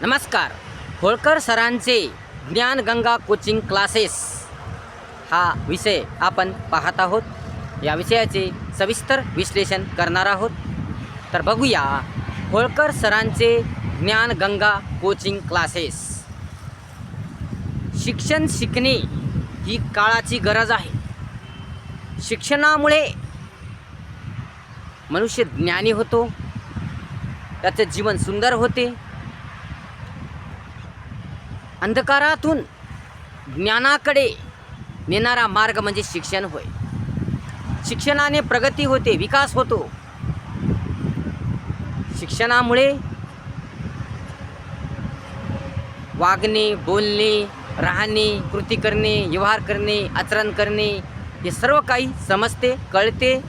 नमस्कार होळकर सरांचे Dnyanganga coaching classes हा विषय आपण पाहत आहोत. या विषयाचे सविस्तर विश्लेषण करणार आहोत. तर बघूया होळकर सरांचे ज्ञानगंगा कोचिंग क्लासेस. शिक्षण शिकणे ही काळाची गरज आहे. शिक्षणामुळे मनुष्य ज्ञानी होतो त्याचे जीवन सुंदर होते अंधकारातून ज्ञानाकडे नेणारा मार्ग म्हणजे शिक्षण होय. शिक्षणाने प्रगती होते विकास होतो. शिक्षणामुळे वागणे बोलणे राहणे कृती करणे व्यवहार करणे आचरण करणे हे सर्व काही समजते कळते.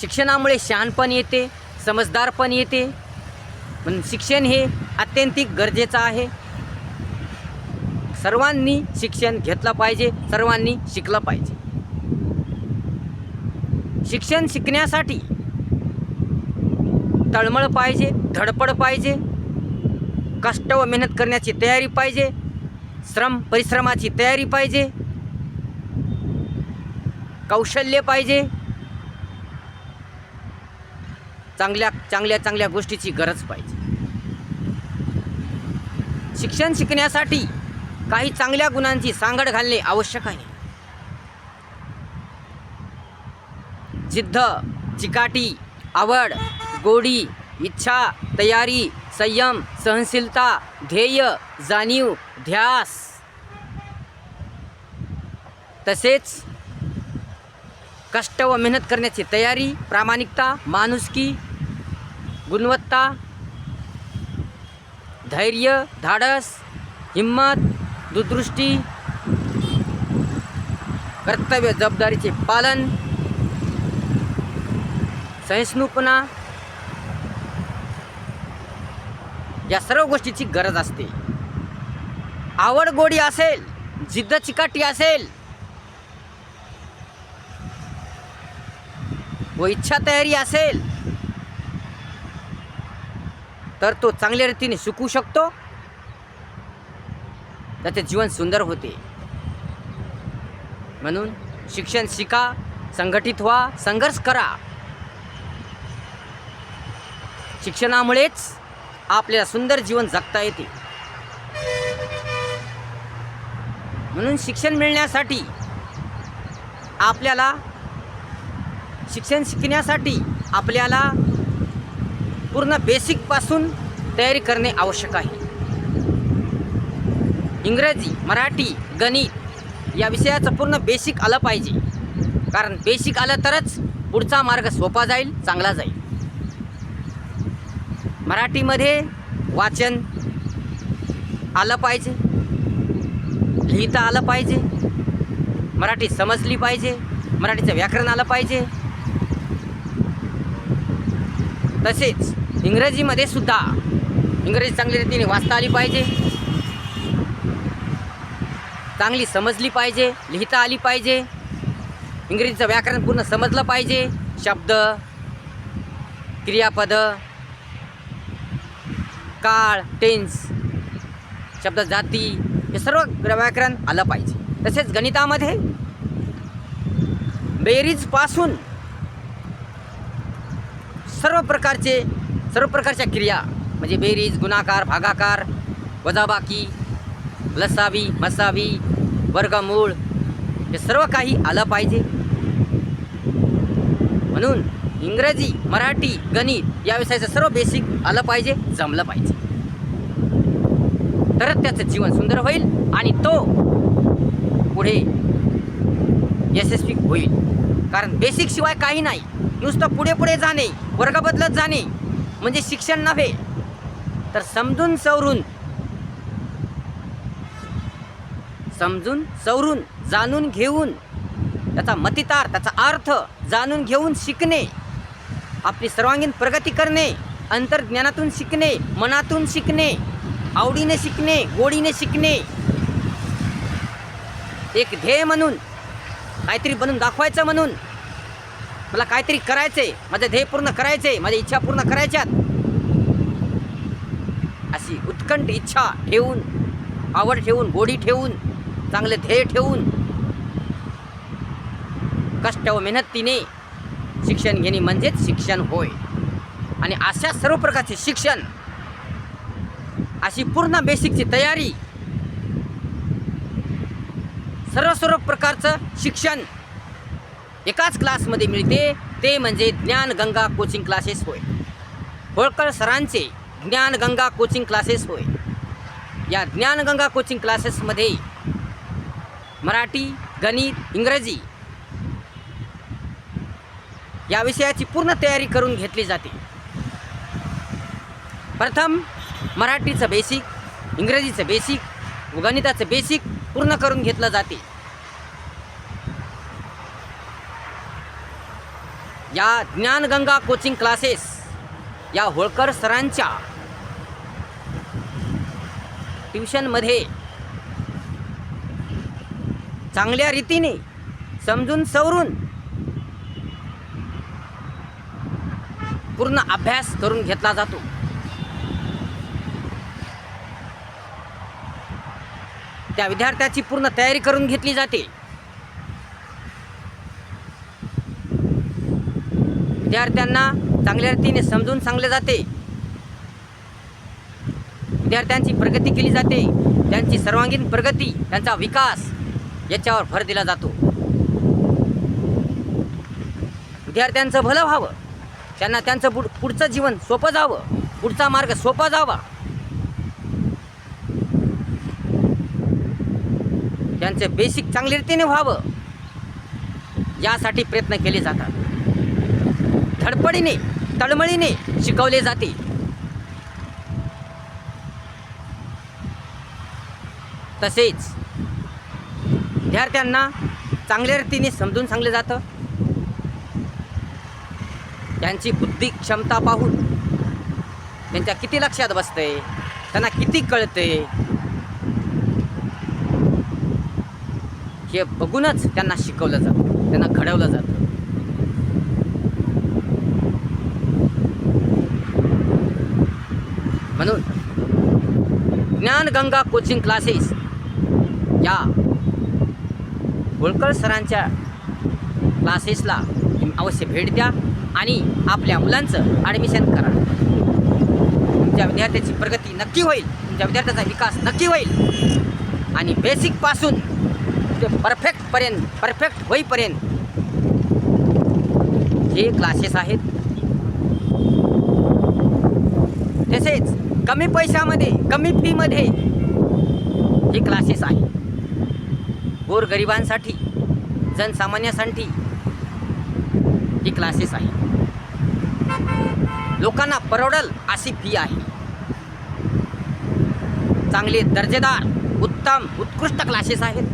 शिक्षणामुळे शहाणपण येते समजदारपण येते. म्हणून शिक्षण हे अत्यंतिक गरजेचं आहे. सर्वांनी शिक्षण घेतलं पाहिजे सर्वांनी शिकलं पाहिजे. शिक्षण शिकण्यासाठी तळमळ पाहिजे धडपड पाहिजे कष्ट व मेहनत करण्याची तयारी पाहिजे श्रम परिश्रमाची तयारी पाहिजे कौशल्य पाहिजे चांगल्या चांगल्या चांगल्या गोष्टीची गरज पाहिजे. शिक्षण शिकण्यासाठी काही चांगल्या गुणांची सांगड घालणे आवश्यक आहे. जिद्द चिकाटी आवड गोडी इच्छा तयारी संयम सहनशीलता ध्येय जाणीव ध्यास. तसेच कष्ट व मेहनत करण्याची तयारी प्रामाणिकता माणुसकी गुणवत्ता धैर्य धाडस हिंमत दूरदृष्टी कर्तव्य जबाबदारीचे पालन सहिष्णुपणा या सर्व गोष्टीची गरज असते. आवड गोडी असेल जिद्द चिकाटी असेल व इच्छा तयारी असेल तर तो चांगल्या रीतीने शिकू शकतो. त्याचे जीवन सुंदर होते. म्हणून शिक्षण शिका संघटित व्हा संघर्ष करा. शिक्षणामुळेच आपल्याला सुंदर जीवन जगता येते. म्हणून शिक्षण मिळण्यासाठी आपल्याला शिक्षण शिकण्यासाठी आपल्याला पूर्ण बेसिकपासून तयारी करणे आवश्यक आहे. इंग्रजी मराठी गणित या विषयाचं पूर्ण बेसिक आलं पाहिजे. कारण बेसिक आलं तरच पुढचा मार्ग सोपा जाईल चांगला जाईल. मराठीमध्ये वाचन आलं पाहिजे. लिहिता आलं पाहिजे. मराठी समजली पाहिजे. मराठीचं व्याकरण आलं पाहिजे. तसेच इंग्रजीमध्ये सुद्धा इंग्रजी चांगल्या रीतीने वाचता आली पाहिजे. चांगली समजली पाहिजे लिहिता आली पाहिजे. इंग्रजीचं व्याकरण पूर्ण समजलं पाहिजे. शब्द क्रियापद काळ टेन्स शब्द जाती हे सर्व व्याकरण आलं पाहिजे. तसेच गणितामध्ये बेरीजपासून सर्व प्रकारचे सर्व प्रकारच्या क्रिया म्हणजे बेरीज गुणाकार भागाकार वजाबाकी लसावी मसावी वर्गमूळ हे सर्व काही आलं पाहिजे. म्हणून इंग्रजी मराठी गणित या विषयाचं सर्व बेसिक आलं पाहिजे जमलं पाहिजे. तरच त्याचं जीवन सुंदर होईल आणि तो पुढे यशस्वी होईल. कारण बेसिक शिवाय काही नाही. नुसतं पुढे पुढे जाणे वर्ग बदलत जाणे म्हणजे शिक्षण नव्हे तर समजून सवरून समजून सवरून जाणून घेऊन त्याचा मतितार त्याचा अर्थ जाणून घेऊन शिकणे आपली सर्वांगीण प्रगती करणे अंतर्ज्ञानातून शिकणे मनातून शिकणे आवडीने शिकणे गोडीने शिकणे. एक ध्येय म्हणून काहीतरी बनून दाखवायचं म्हणून मला काहीतरी करायचं आहे माझं ध्येय पूर्ण करायचं आहे माझ्या इच्छा पूर्ण करायच्यात. अशी उत्कंठ इच्छा ठेवून आवड ठेवून गोडी ठेवून चांगले ध्येय ठेवून कष्ट व मेहनतीने शिक्षण घेणे म्हणजेच शिक्षण होय. आणि अशा सर्व प्रकारचे शिक्षण अशी पूर्ण बेसिकची तयारी सर्व सर्व प्रकारचं शिक्षण एकाच क्लासमध्ये मिळते. ते म्हणजे ज्ञानगंगा कोचिंग क्लासेस होय. होळकर सरांचे ज्ञानगंगा कोचिंग क्लासेस होय. या ज्ञानगंगा कोचिंग क्लासेसमध्ये मराठी गणित इंग्रजी या विषयाची पूर्ण तयारी करून घेतली जाते. प्रथम मराठीचं बेसिक इंग्रजीचं बेसिक व गणिताचं बेसिक पूर्ण करून घेतलं जाते. या ज्ञानगंगा कोचिंग क्लासेस या होळकर सरांच्या ट्युशनमध्ये चांगल्या रीतीने समजून सवरून पूर्ण अभ्यास करून घेतला जातो. त्या विद्यार्थ्याची पूर्ण तयारी करून घेतली जाते. विद्यार्थ्यांना चांगल्या रीतीने समजून सांगले जाते. विद्यार्थ्यांची प्रगती केली जाते. त्यांची सर्वांगीण प्रगती त्यांचा विकास याच्यावर भर दिला जातो. विद्यार्थ्यांचं भलं व्हावं. त्यांना त्यांचं पुढ पुढचं जीवन सोपं जावं. पुढचा मार्ग सोपा जावा. त्यांचं बेसिक चांगल्या रीतीने व्हावं. यासाठी प्रयत्न केले जातात. धडपडीने तळमळीने शिकवले जाते. तसेच विद्यार्थ्यांना चांगल्या रीतीने समजून सांगलं जातं. त्यांची बुद्धी क्षमता पाहून त्यांच्या किती लक्षात बसतंय त्यांना किती कळतंय हे बघूनच त्यांना शिकवलं जातं त्यांना घडवलं जातं म्हणून ज्ञानगंगा कोचिंग क्लासेस. या होळकर सरांच्या क्लासेसला अवश्य भेट द्या आणि आपल्या मुलांचं ॲडमिशन करा. तुमच्या विद्यार्थ्याची प्रगती नक्की होईल. तुमच्या विद्यार्थ्याचा विकास नक्की होईल. आणि बेसिकपासून ते परफेक्टपर्यंत परफेक्ट होईपर्यंत हे क्लासेस आहेत तसेच कमी पैशामध्ये कमी फीमध्ये हे क्लासेस आहे गोरगरिबांसाठी जनसामान्यासाठी ही क्लासेस आहे लोकांना परवडल अशी फी आहे. चांगले दर्जेदार उत्तम उत्कृष्ट क्लासेस आहेत.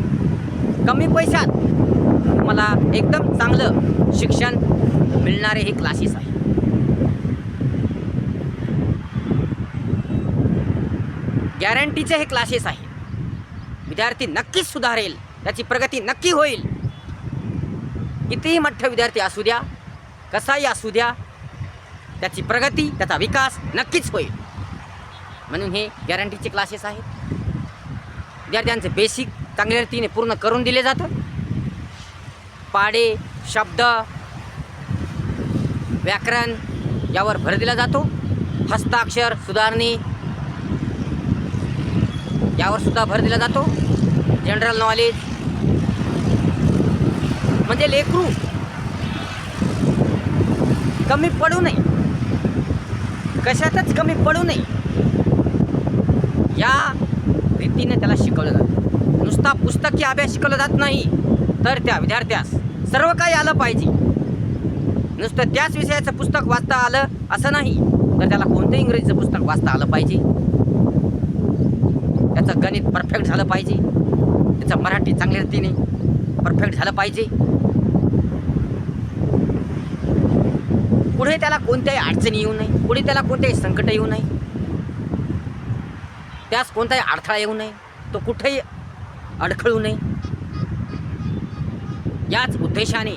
कमी पैशात तुम्हाला एकदम चांगलं शिक्षण मिळणारे हे क्लासेस आहे गॅरंटीचे हे क्लासेस आहे विद्यार्थी नक्कीच सुधारेल त्याची प्रगती नक्की होईल. कितीही मोठे विद्यार्थी असू द्या कसाही असू द्या त्याची प्रगती त्याचा विकास नक्कीच होईल. म्हणून हे गॅरंटीचे क्लासेस आहेत. विद्यार्थ्यांचे बेसिक चांगल्या रीतीने पूर्ण करून दिले जातं. पाडे शब्द व्याकरण यावर भर दिला जातो. हस्ताक्षर सुधारणे यावर सुद्धा भर दिला जातो. जनरल नॉलेज म्हणजे लेकरू. कमी पडू नये. कशातच कमी पडू नये. या रीतीने त्याला शिकवलं जातं. नुसता पुस्तकी अभ्यास शिकवला जात नाही तर त्या विद्यार्थ्यास सर्व काही आलं पाहिजे. नुसतं त्याच विषयाचं पुस्तक वाचता आलं असं नाही तर त्याला कोणतं इंग्रजीचं पुस्तक वाचता आलं पाहिजे. त्याचं गणित परफेक्ट झालं पाहिजे. त्याचं मराठी चांगल्या रीतीने परफेक्ट झालं पाहिजे. पुढे त्याला कोणत्याही अडचणी येऊ नये. पुढे त्याला कोणत्याही संकट येऊ नये. त्यास कोणताही अडथळा येऊ नये. तो कुठेही अडखळू नये. याच उद्देशाने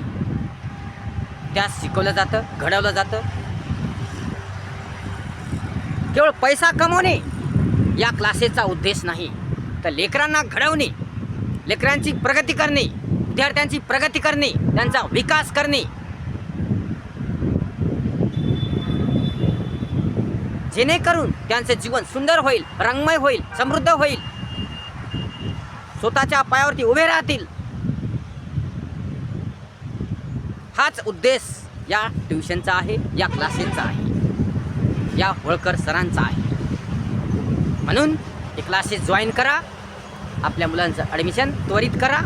त्यास शिकवलं जातं घडवलं जातं. केवळ पैसा कमवणे या क्लासेसचा उद्देश नाही. तर लेकरांना घडवणे लेकरांची प्रगती करणे विद्यार्थ्यांची प्रगती करणे त्यांचा विकास करणे. जेणेकरून त्यांचे जीवन सुंदर होईल रंगमय होईल समृद्ध होईल. स्वतःच्या पायावरती उभे राहतील. हाच उद्देश या ट्युशनचा आहे या क्लासेसचा आहे या होळकर सरांचा आहे. म्हणून हे क्लासेस जॉईन करा. आपल्या मुलांचं ॲडमिशन त्वरित करा.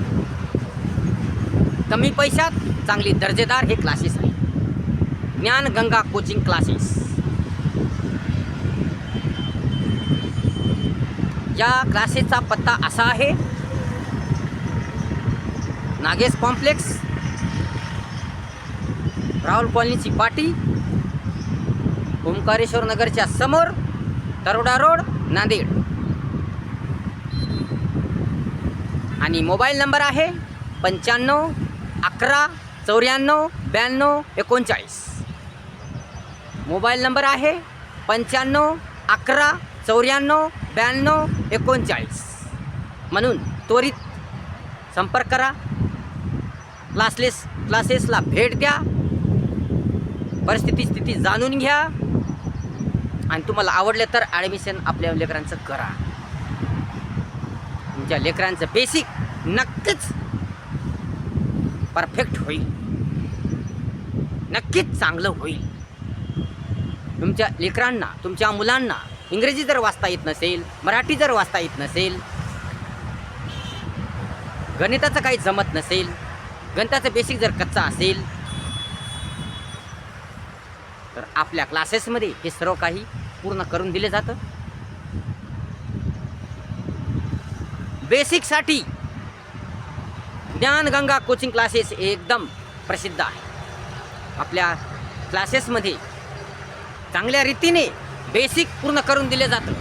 कमी पैशात चांगली दर्जेदार हे क्लासेस आहे ज्ञानगंगा कोचिंग क्लासेस या क्लासेसचा पत्ता असा आहे. नागेश कॉम्प्लेक्स राहुल कॉलनीची पाटी ओंकारेश्वर नगरच्या समोर तरोडा रोड नांदेड. आणि मोबाईल नंबर आहे पंच्याण्णव अकरा चौऱ्याण्णव ब्याण्णव एकोणचाळीस. मोबाईल नंबर आहे पंच्याण्णव अकरा चौऱ्याण्णव ब्याण्णव एकोणचाळीस. म्हणून त्वरित संपर्क करा. क्लासलेस क्लासेसला भेट द्या. परिस्थिती स्थिती जाणून घ्या. आणि तुम्हाला आवडलं तर ॲडमिशन आपल्या लेकरांचं करा. तुमच्या लेकरांचं बेसिक नक्कीच परफेक्ट होईल. नक्कीच चांगलं होईल. तुमच्या लेकरांना तुमच्या मुलांना इंग्रजी जर वाचता येत नसेल मराठी जर वाचता येत नसेल गणिताचं काही जमत नसेल गणिताचं बेसिक जर कच्चा असेल तर आपल्या क्लासेसमध्ये हे सर्व काही पूर्ण करून दिले जातं. बेसिकसाठी ज्ञानगंगा कोचिंग क्लासेस एकदम प्रसिद्ध आहे. आपल्या क्लासेसमध्ये चांगल्या रीतीने बेसिक पूर्ण करून दिले जातं.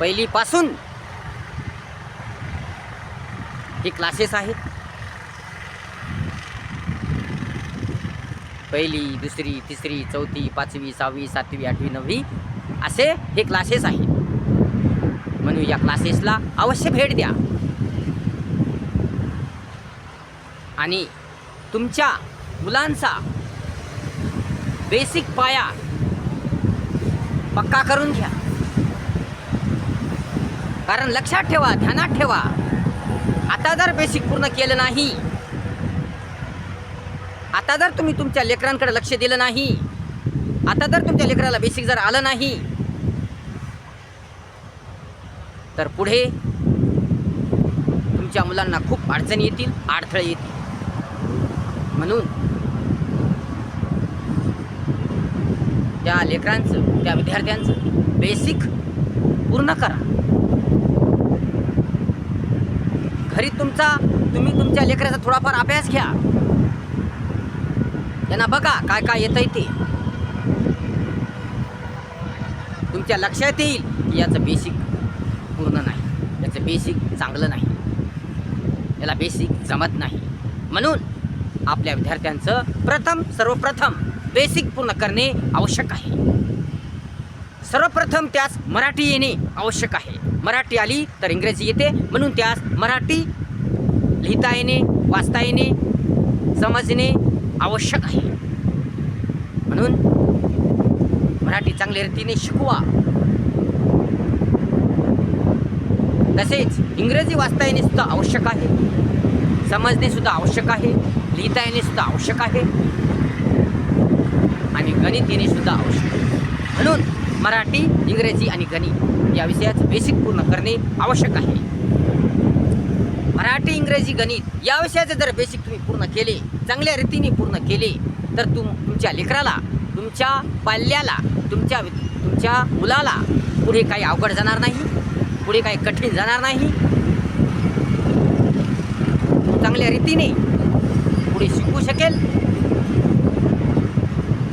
पहिलीपासून हे क्लासेस आहेत. पहिली दुसरी तिसरी चौथी पाचवी सहावी सातवी आठवी नववी. असे हे क्लासेस आहेत. म्हणून या क्लासेसला अवश्य भेट द्या. आणि तुमच्या मुलांचा बेसिक पाया पक्का करून घ्या. कारण लक्षात ठेवा ध्यानात ठेवा. आता जर बेसिक पूर्ण केलं नाही आता जर तुम्ही तुमच्या लेकरांकडे लक्ष दिलं नाही आता जर तुमच्या लेकराला बेसिक जर आलं नाही तर पुढे तुमच्या मुलांना खूप अडचणी येतील अडथळे येतील. म्हणून त्या लेकरांचं त्या विद्यार्थ्यांचं बेसिक पूर्ण करा. घरी तुमचा तुम्ही तुमच्या लेकराचा थोडाफार अभ्यास घ्या. त्यांना बघा काय काय येतं ते. तुमच्या लक्षात येईल की याचं बेसिक पूर्ण नाही. याचं बेसिक चांगलं नाही. याला बेसिक जमत नाही. म्हणून आपल्या विद्यार्थ्यांचं प्रथम सर्वप्रथम बेसिक पूर्ण करणे आवश्यक आहे. सर्वप्रथम त्यास मराठी येणे आवश्यक आहे. मराठी आली तर इंग्रजी येते. म्हणून त्यास मराठी लिहिता येणे वाचता येणे समजणे आवश्यक आहे. म्हणून मराठी चांगल्या रीतीने शिकवा. तसेच इंग्रजी वाचता येणे सुद्धा आवश्यक आहे. समजणे सुद्धा आवश्यक आहे. लिहिता येणे सुद्धा आवश्यक आहे. आणि गणित येणे सुद्धा आवश्यक आहे. म्हणून मराठी इंग्रजी आणि गणित या विषयाचं बेसिक पूर्ण करणे आवश्यक आहे. मराठी इंग्रजी गणित या विषयाचं जर बेसिक तुम्ही पूर्ण केले चांगल्या रीतीने पूर्ण केले तर तुम तुमच्या लेकराला तुमच्या पाल्याला तुमच्या तुमच्या मुलाला पुढे काही अवघड जाणार नाही पुढे काही कठीण जाणार नाही. चांगल्या रीतीने पुढे शिकू शकेल.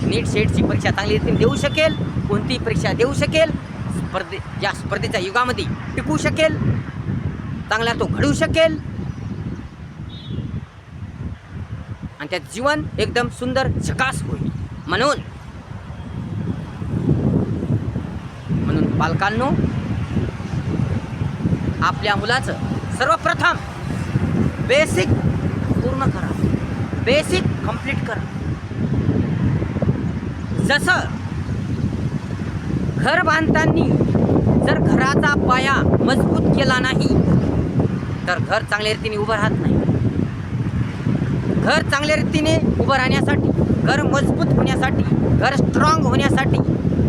नीट सेटची परीक्षा चांगल्या रीतीने देऊ शकेल कोणतीही परीक्षा देऊ शकेल स्पर्धे या स्पर्धेच्या युगामध्ये टिकू शकेल चांगला तो घडू शकेल. आणि त्यात जीवन एकदम सुंदर झकास होईल. म्हणून म्हणून पालकांनो आपल्या मुलाचं सर्वप्रथम बेसिक पूर्ण करा. बेसिक कंप्लीट करा. जसं घर बांधताना जर घराचा पाया मजबूत केला नाही तर घर चांगल्या रीतीने उभं राहत नाही. घर चांगल्या रीतीने उभं राहण्यासाठी घर मजबूत होण्यासाठी घर स्ट्रॉंग होण्यासाठी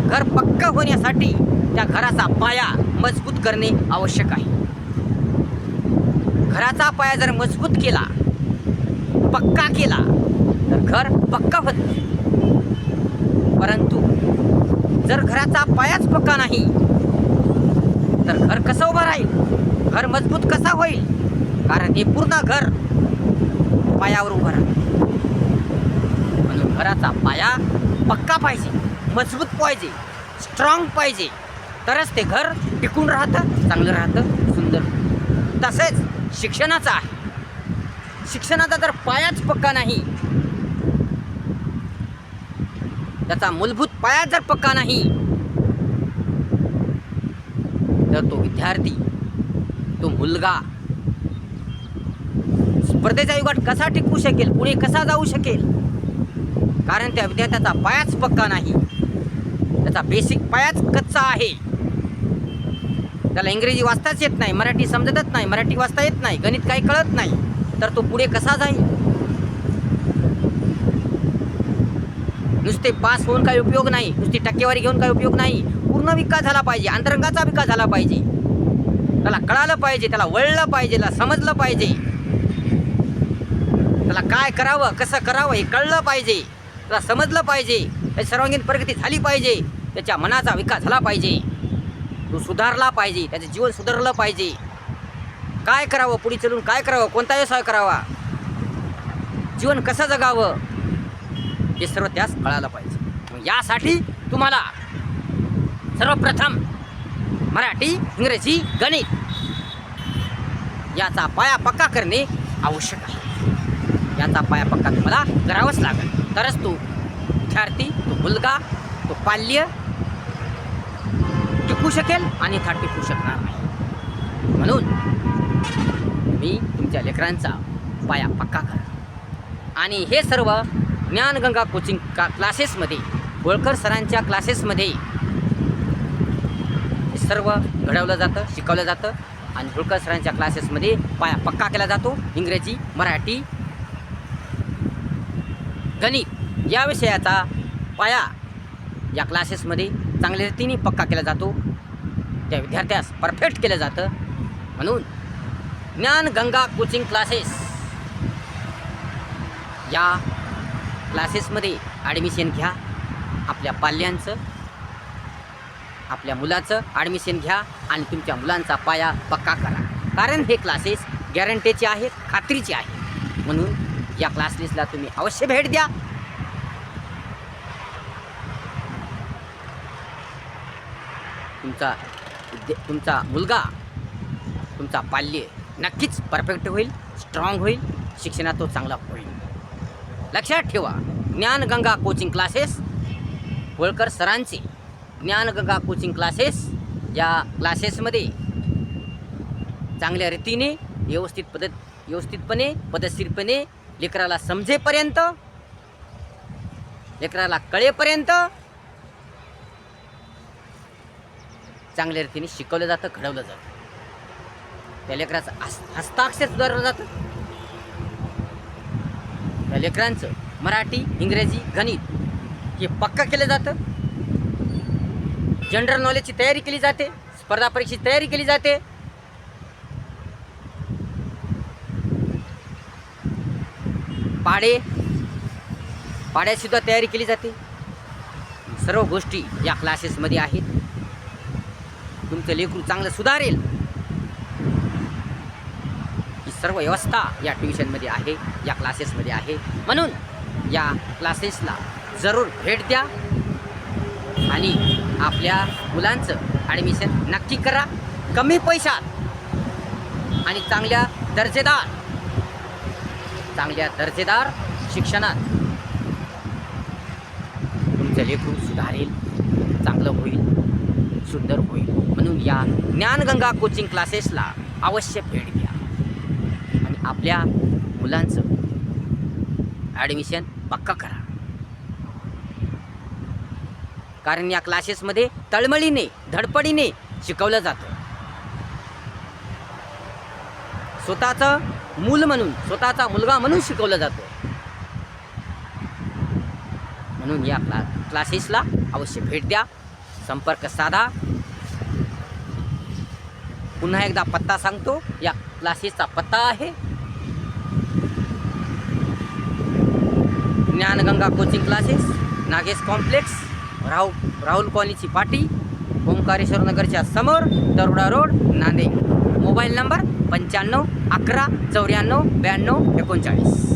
घर पक्क होण्यासाठी त्या घराचा पाया मजबूत करणे आवश्यक आहे. घराचा पाया जर मजबूत केला पक्का केला तर घर पक्का होत परंतु जर घराचा पायाच पक्का नाही तर घर कसं उभं राहील? घर मजबूत कसा होईल? कारण हे पूर्ण घर पायावर उभं राहतं म्हणून घराचा पाया पक्का पाहिजे मजबूत पाहिजे स्ट्रॉंग पाहिजे. तरच ते घर टिकून राहतं चांगलं राहतं सुंदर. तसेच शिक्षणाचं आहे. शिक्षणाचा जर पायाच पक्का नाही. त्याचा मूलभूत पाया जर पक्का नाही तर तो विद्यार्थी तो मुलगा स्पर्धेचा युगात कसा टिकू शकेल? पुढे कसा जाऊ शकेल? कारण त्या विद्यार्थ्याचा पायाच पक्का नाही. त्याचा बेसिक पायाच कच्चा आहे. त्याला इंग्रजी वाचताच येत नाही मराठी समजतच नाही मराठी वाचता येत नाही गणित काही कळत नाही. तर तो पुढे कसा जाईल? नुसते पास होऊन काही उपयोग नाही नुसती टक्केवारी घेऊन काही उपयोग नाही. पूर्ण विकास झाला पाहिजे अंतरंगाचा विकास झाला पाहिजे. त्याला कळालं पाहिजे त्याला वळलं पाहिजे त्याला समजलं पाहिजे. त्याला काय करावं कसं करावं हे कळलं पाहिजे. त्याला समजलं पाहिजे. त्याची सर्वांगीण प्रगती झाली पाहिजे. त्याच्या मनाचा विकास झाला पाहिजे. तो सुधारला पाहिजे. त्याचं जीवन सुधारलं पाहिजे. काय करावं पुढे चलून काय करावं कोणता व्यवसाय करावा? जीवन कसं जगावं? हे सर्व त्यास कळायला पाहिजे. यासाठी तुम्हाला सर्वप्रथम मराठी इंग्रजी गणित याचा पाया पक्का करणे आवश्यक आहे. याचा पाया पक्का तुम्हाला करावाच लागेल. तरच तो विद्यार्थी तो मुलगा तो पाल्य टिकू शकेल आणि था टिकू शकणार नाही. म्हणून मी तुमच्या लेकरांचा पाया पक्का करा आणि हे सर्व ज्ञानगंगा कोचिंग का क्लासेसमध्ये होळकर सरांच्या क्लासेसमध्ये हे सर्व घडवलं जातं शिकवलं जातं. आणि होळकर सरांच्या क्लासेसमध्ये पाया पक्का केला जातो. इंग्रजी मराठी गणित. या विषयाचा पाया या क्लासेसमध्ये चांगल्या रीतीने पक्का केला जातो. त्या विद्यार्थ्यास परफेक्ट केलं जातं. म्हणून ज्ञानगंगा कोचिंग क्लासेस या क्लासेसमध्ये ॲडमिशन घ्या. आपल्या पाल्यांचं आपल्या मुलाचं ॲडमिशन घ्या आणि तुमच्या मुलांचा पाया पक्का करा. कारण हे क्लासेस गॅरंटीचे आहेत खात्रीचे आहेत. म्हणून या क्लासेसला तुम्ही अवश्य भेट द्या. तुमचा तुमचा मुलगा तुमचा पाल्य नक्कीच परफेक्ट होईल स्ट्रॉंग होईल शिक्षणात तो चांगला होईल. लक्षात ठेवा ज्ञानगंगा कोचिंग क्लासेस होळकर सरांचे ज्ञानगंगा कोचिंग क्लासेस या क्लासेसमध्ये चांगल्या रीतीने व्यवस्थित पद्धत व्यवस्थितपणे पद्धतशीरपणे लेकराला समजेपर्यंत लेकराला कळेपर्यंत चांगल्या रीतीने शिकवलं जातं घडवलं जातं. त्या लेकराचं हस्ताक्षर सुधारलं जातं. त्या लेकरांचं मराठी इंग्रजी गणित हे पक्का केलं जातं. जनरल नॉलेजची तयारी केली जाते स्पर्धा परीक्षेची तयारी केली जाते. पाडे. पाड्यासुद्धा तयारी केली जाते. सर्व गोष्टी या क्लासेसमध्ये आहेत. तुमचं लेकरू चांगलं सुधारेल. ही सर्व व्यवस्था या ट्युशनमध्ये आहे या क्लासेसमध्ये आहे. म्हणून या क्लासेसला जरूर भेट द्या. आणि आपल्या मुलांचं ॲडमिशन नक्की करा. कमी पैशात आणि चांगल्या दर्जेदार चांगल्या दर्जेदार शिक्षणात. तुमचं लेखू सुधारेल चांगलं होईल सुंदर होईल. म्हणून या ज्ञानगंगा कोचिंग क्लासेसला अवश्य भेट द्या. आणि आपल्या मुलांचं ॲडमिशन पक्का करा. कारण या क्लासेसमध्ये तळमळीने धडपडीने शिकवलं जातं. स्वतःचं मूल म्हणून स्वतःचा मुलगा म्हणून शिकवलं जातं. म्हणून या क्ला क्लासेसला अवश्य भेट द्या संपर्क साधा. पुन्हा एकदा पत्ता सांगतो या क्लासेसचा पत्ता आहे. Dnyanganga coaching classes Nagesh complex राहू राहुल कॉलनीची पाटी ओंकारेश्वर नगरच्या समोर दरोडा रोड नांदेड. मोबाईल नंबर पंच्याण्णव अकरा चौऱ्याण्णव ब्याण्णव एकोणचाळीस.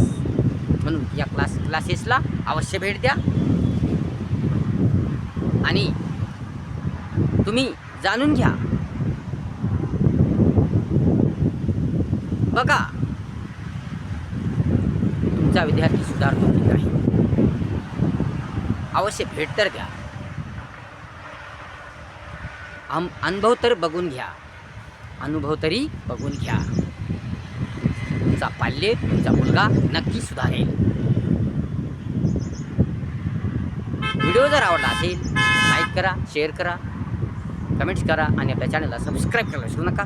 म्हणून या क्लास क्लासेसला अवश्य भेट द्या. आणि तुम्ही जाणून घ्या. बघा. तुमचा विद्यार्थी सुधारतो की नाही? अवश्य भेट तर द्या. अनुभव तर बघून घ्या. अनुभव तरी बघून घ्या. तुमचा पाल्य तुमचा मुलगा नक्की सुधारेल. व्हिडिओ जर आवडला असेल लाईक करा शेअर करा कमेंट्स करा आणि आपल्या चॅनलला सबस्क्राईब करायला विसरू नका.